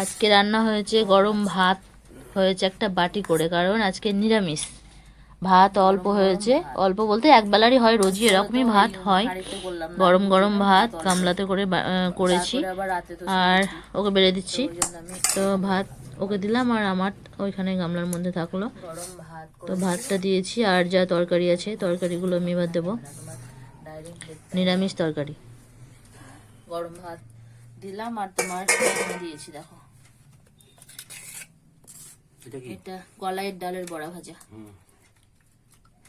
আজকে রান্না হয়েছে গরম ভাত, হয়েছে একটা বাটি করে, কারণ আজকে নিরামিষ। ভাত অল্প হয়েছে, অল্প বলতে একবেলারই হয়, রোজই এরকমই ভাত হয়। গরম গরম ভাত গামলাতে করে করেছি, আর ওকে বেড়ে দিচ্ছি। তো ভাত ওকে দিলাম, আর আমার ওইখানে গামলার মধ্যে থাকল। তো ভাতটা দিয়েছি, আর যা তরকারি আছে, তরকারিগুলো আমি এবার দেবো। নিরামিষ তরকারি। গরম ভাত দিলাম, আর তোমার দিয়েছি, দেখো। এটা কলাইয়ের ডালের বড়া ভাজা।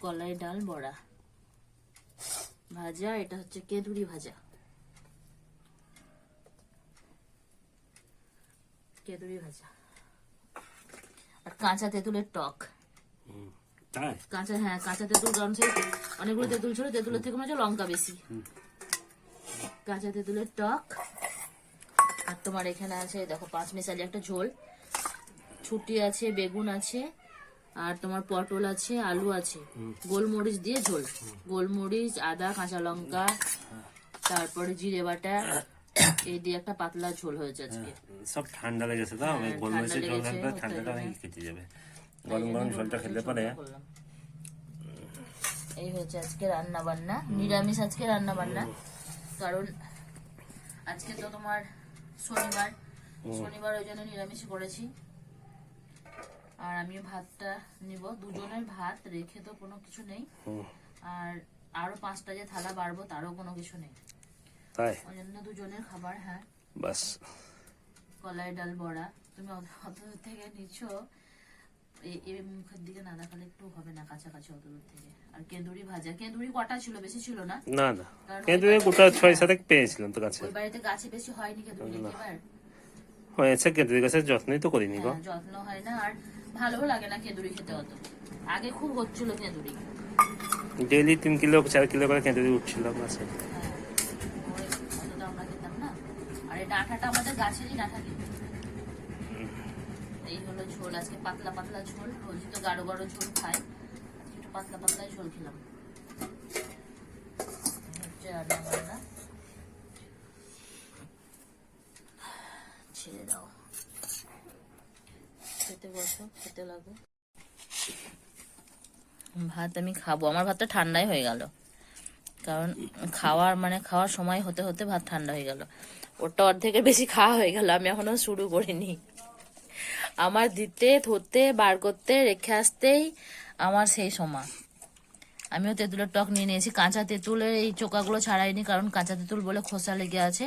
কলাইয়ের ডাল বড়া। ভাজা এটা হচ্ছে কেঁদুরি ভাজা। কেঁদুরি ভাজা। আর কাঁচা তেঁতুলের টক। হুম। কাঁচা হ্যাঁ কাঁচা তেঁতুল কারণ সেই অনেকগুলো তেঁতুল ছিল তেঁতুলের থেকে মনে হচ্ছে লঙ্কা বেশি। কাঁচা তেঁতুলের টক। আর তোমার এখানে আছে দেখো পাঁচ মিশালি একটা ঝোল। ছুটি আছে বেগুন আছে আর তোমার পটল আছে আলু আছে। গোলমরিচ দিয়ে ঝোল। গোলমরিচ আদা কাঁচা লঙ্কা তারপরে জিরে বাটা এই দিয়ে একটা পাতলা ঝোল হয়েছে আজকে। সব ঠান্ডা লেগেছে তো? আমি গোলমরিচের ঝোল থাকলে ঠান্ডাটা অনেক কেটে যাবে। গরম গরম ঝোলটা খেলে পরে। এই হচ্ছে আজকে রান্না বান্না নিরামিষ আজকে রান্না বান্না। কারণ আজকে তো তোমার শনিবার। শনিবার ওই জন্য নিরামিষ করেছি। আর আমি ভাতটা নিব। দুজনের ভাত রেখে তো কোনো কিছু নেই। আর আরও পাঁচটা যে থালা বাড়বো তারও কোনো কিছু নেই। তাই? ওই জন্য দুজনের খাবার হ্যাঁ। বাস। কলাই ডাল বড়া। তুমি অত দূর থেকে নিচ্ছ এই মুখের দিকে না দেখালে একটু হবে না কাছাকাছি অত দূর থেকে। আর কেঁদুরি ভাজা। কেঁদুরি কটা ছিল? বেশি ছিল না? না না। এই গোটা ছয় সাথে পেয়েছিলাম তো কাছে ওই বাড়িতে গাছে বেশি হয়নি কেঁদুরি এবার হয়েছে কেঁদুরি গাছের যত্নই তো করিনি গো। হ্যাঁ, যত্ন হয় না। আর ভালো লাগে না কেঁদুরি খেতে অত। আগে খুব হচ্ছিল কেঁদুরি ডেইলি তিন কিলো চার কিলো করে কেঁদুরি উঠছিল গাছে হ্যাঁ আমরা খেতাম না। আর এই ডাঁটাটা আমাদের গাছেরই ডাঁটা কিন্তু এই হলো ঝোল আজকে পাতলা পাতলা ঝোল রোজই তো গাঢ় গাঢ় ঝোল খাই। একটু পাতলা পাতলা ঝোল খেলাম। ছেড়ে দাও। খেতে বসো, খেতে লাগো। ভাত আমি খাব। আমার ভাতটা ঠান্ডাই হয়ে গেল। কারণ খাওয়ার মানে খাওয়ার সময় হতে হতে ভাত ঠান্ডা হয়ে গেল। ওটা অর্ধেকের বেশি খাওয়া হয়ে গেল। আমি এখনও শুরু করিনি। আমার দিতে, ধরতে, বার করতে, রেখে আসতেই আমার সেই সময়। আমিও তেঁতুলের টক নিয়ে নিয়েছি। কাঁচা তেঁতুলের এই চোকাগুলো ছাড়াইনি, কারণ কাঁচা তেঁতুল বলে খোসা লেগে আছে।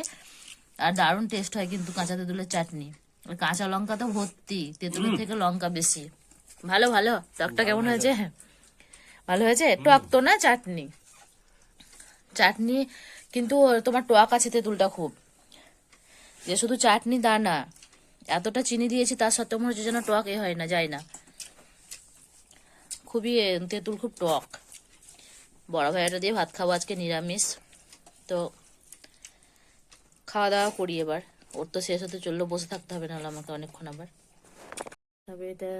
আর দারুণ টেস্ট হয় কিন্তু কাঁচা তেঁতুলের চাটনি। কাঁচা লঙ্কা তো ভর্তি তেঁতুলের থেকে লঙ্কা বেশি। ভালো ভালো। টকটা কেমন হয়েছে? হ্যাঁ ভালো হয়েছে? টক তো না চাটনি? চাটনি কিন্তু তোমার টক আছে তেঁতুলটা খুব। যে শুধু চাটনি তা না এতটা চিনি দিয়েছি তার সত্ত্বেও মনে হচ্ছে যেন টক এ হয় না যায় না। খুবই তেঁতুল খুব টক। বড় ভাইয়াটা দিয়ে ভাত খাব আজকে নিরামিষ। তো খাওয়া দাওয়া করি এবার। ওর তো শেষ হতে চলল বসে থাকতে হবে নাহলে আমাকে অনেকক্ষণ আবার। তবে এটা